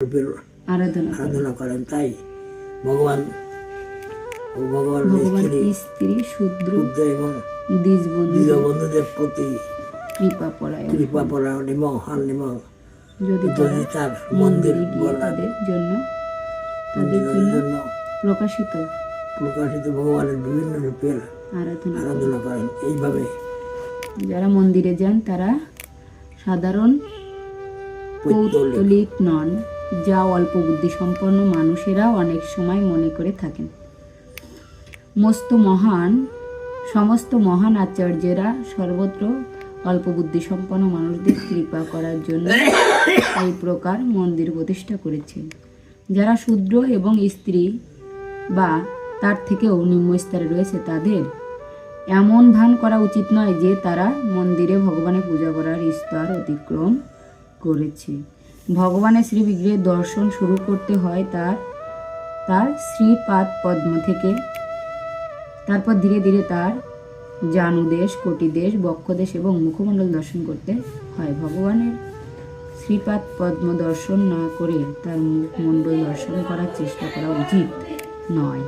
রূপের আরাধনা করে। করেন তাই ভগবান ভগবান স্ত্রী শূদ্র এবং প্রতি কৃপা পরায়ণ কৃপা পরায়ণ এবং হন এবং যদি যদি তার মন্দির তাদের জন্য তাদের জন্য প্রকাশিত প্রকাশিত ভগবানের বিভিন্ন রূপের আরাধনা করে। করেন এইভাবে যারা মন্দিরে যান তারা সাধারণ পৌত্তলিক নন যা অল্প বুদ্ধি সম্পন্ন মানুষেরাও অনেক সময় মনে করে থাকেন। মস্ত মহান, সমস্ত মহান আচার্যেরা সর্বত্র অল্প বুদ্ধি সম্পন্ন মানুষদের কৃপা করার জন্য এই প্রকার মন্দির প্রতিষ্ঠা করেছেন। যারা শূদ্র এবং স্ত্রী বা তার থেকেও নিম্ন স্তরে রয়েছে তাদের এমন ভান করা উচিত নয় যে তারা মন্দিরে ভগবানের পূজা করার স্তর অতিক্রম করেছে। ভগবানের শ্রী বিগ্রহের দর্শন শুরু করতে হয় তার তার শ্রীপাদ পদ্ম থেকে। তারপর ধীরে ধীরে তার জানুদেশ, কোটিদেশ, বক্ষদেশ এবং মুখমণ্ডল দর্শন করতে হয়। ভগবানের শ্রীপাদ পদ্ম দর্শন না করে তার মুখমণ্ডল দর্শন করার চেষ্টা করা উচিত নয়।